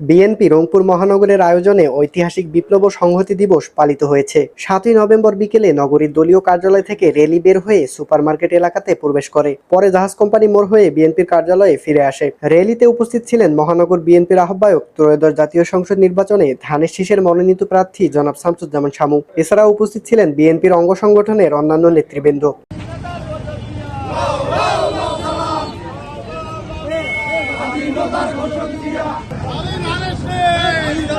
BNP Rangpur মহানগরের আয়োজনে ঐতিহাসিক বিপ্লব সংহতি দিবস পালিত হয়েছে। সাতই নভেম্বর বিকেলে নগরীর দলীয় কার্যালয় থেকে রেলি বের হয়ে সুপারমার্কেট এলাকাতে প্রবেশ করে। পরে জাহাজ কোম্পানি মোড় হয়ে বিএনপির কার্যালয়ে ফিরে আসে। রেলিতে উপস্থিত ছিলেন মহানগর বিএনপির আহ্বায়ক, ত্রয়োদশ জাতীয় সংসদ নির্বাচনে ধানের শীষের মনোনীত প্রার্থী জনাব শামসুজ্জামান শামু। এছাড়াও উপস্থিত ছিলেন বিএনপির অঙ্গ সংগঠনের অন্যান্য নেতৃবৃন্দ।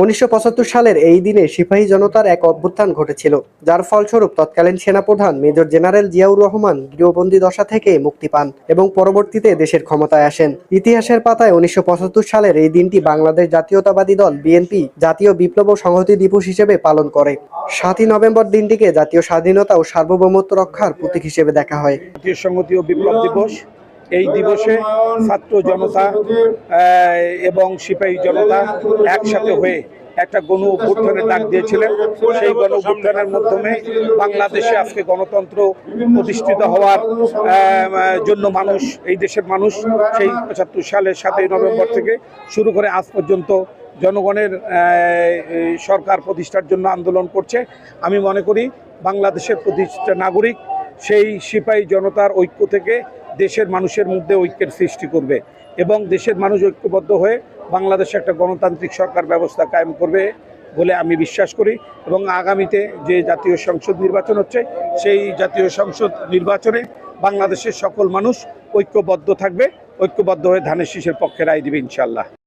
উনিশশো সালের এই দিনে সিপাহী জনতার এক অভ্যুত্থান ঘটেছিল, যার ফলস্বরূপ তৎকালীন সেনাপ্রধান মেজর জেনারেল জিয়াউর রহমান গৃহবন্দী দশা থেকে মুক্তি পান এবং পরবর্তীতে দেশের ক্ষমতায় আসেন। ইতিহাসের পাতায় উনিশশো পঁচাত্তর সালের এই দিনটি বাংলাদেশ জাতীয়তাবাদী দল বিএনপি জাতীয় বিপ্লব ও সংহতি দিবস হিসেবে পালন করে। সাতই নভেম্বর দিনটিকে জাতীয় স্বাধীনতা ও সার্বভৌমত্ব রক্ষার প্রতীক হিসেবে দেখা হয়। সংহতি ও বিপ্লব দিবস এই দিবসে ছাত্র জনতা এবং সিপাহী জনতা একসাথে হয়ে একটা গণ অভ্যুত্থানের ডাক দিয়েছিলেন। সেই গণ অভ্যুত্থানের মাধ্যমে বাংলাদেশে আজকে গণতন্ত্র প্রতিষ্ঠিত হওয়ার জন্য মানুষ, এই দেশের মানুষ সেই পঁচাত্তর সালের সাতই নভেম্বর থেকে শুরু করে আজ পর্যন্ত জনগণের সরকার প্রতিষ্ঠার জন্য আন্দোলন করছে। আমি মনে করি বাংলাদেশের প্রতিষ্ঠা নাগরিক সেই সিপাহী জনতার ঐক্য থেকে দেশের মানুষের মধ্যে ঐক্যের সৃষ্টি করবে এবং দেশের মানুষ ঐক্যবদ্ধ হয়ে বাংলাদেশে একটা গণতান্ত্রিক সরকার ব্যবস্থা কায়েম করবে বলে আমি বিশ্বাস করি এবং আগামীতে যে জাতীয় সংসদ নির্বাচন হচ্ছে, সেই জাতীয় সংসদ নির্বাচনে বাংলাদেশের সকল মানুষ ঐক্যবদ্ধ থাকবে, ঐক্যবদ্ধ হয়ে ধানের শীষের পক্ষে রায় দেবে ইনশাল্লাহ